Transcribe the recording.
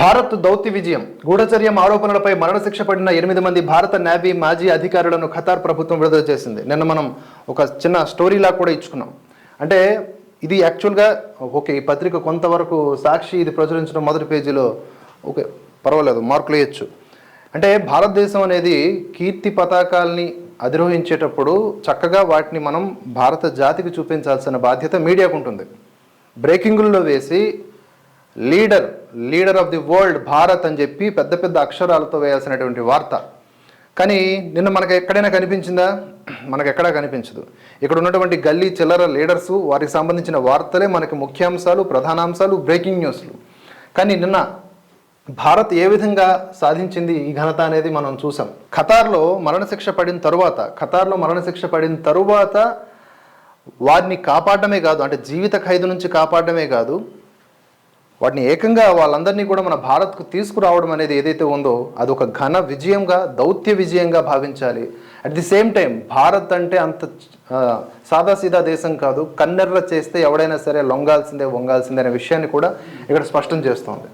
భారత్ దౌత్య విజయం. గూఢచర్యం ఆరోపణలపై మరణశిక్ష పడిన ఎనిమిది మంది భారత నేవీ మాజీ అధికారులను ఖతార్ ప్రభుత్వం విడుదల చేసింది. నిన్న మనం ఒక చిన్న స్టోరీలా కూడా ఇచ్చుకున్నాం. అంటే ఇది యాక్చువల్గా ఓకే ఈ పత్రిక కొంతవరకు సాక్షి ఇది ప్రచురించడం మొదటి పేజీలో ఓకే పర్వాలేదు మార్కులు వేయచ్చు. అంటే భారతదేశం అనేది కీర్తి పతాకాల్ని అధిరోహించేటప్పుడు చక్కగా వాటిని మనం భారత జాతికి చూపించాల్సిన బాధ్యత మీడియాకు ఉంటుంది. బ్రేకింగుల్లో వేసి leader leader of the world Bharat అని చెప్పి పెద్ద పెద్ద అక్షరాలతో వేయాల్సినటువంటి వార్త. కానీ నిన్న మనకు ఎక్కడైనా కనిపించిందా? మనకు ఎక్కడా కనిపించదు. ఇక్కడ ఉన్నటువంటి గల్లీ చిల్లర లీడర్సు వారికి సంబంధించిన వార్తలే మనకి ముఖ్యాంశాలు ప్రధానాంశాలు బ్రేకింగ్ న్యూస్లు. కానీ నిన్న భారత్ ఏ విధంగా సాధించింది ఈ ఘనత అనేది మనం చూసాం. ఖతార్లో మరణశిక్ష పడిన తరువాత ఖతార్లో మరణశిక్ష పడిన తరువాత వారిని కాపాడమే కాదు అంటే జీవిత ఖైదు నుంచి కాపాడమే కాదు వాటిని ఏకంగా వాళ్ళందరినీ కూడా మన భారత్కు తీసుకురావడం అనేది ఏదైతే ఉందో అది ఒక ఘన విజయంగా దౌత్య విజయంగా భావించాలి. At the same time Bharat అంటే అంత సాదాసీదా దేశం కాదు. కన్నెర్ర చేస్తే ఎవడైనా సరే లొంగాల్సిందే వంగాల్సిందే అనే విషయాన్ని కూడా ఇక్కడ స్పష్టం చేస్తోంది.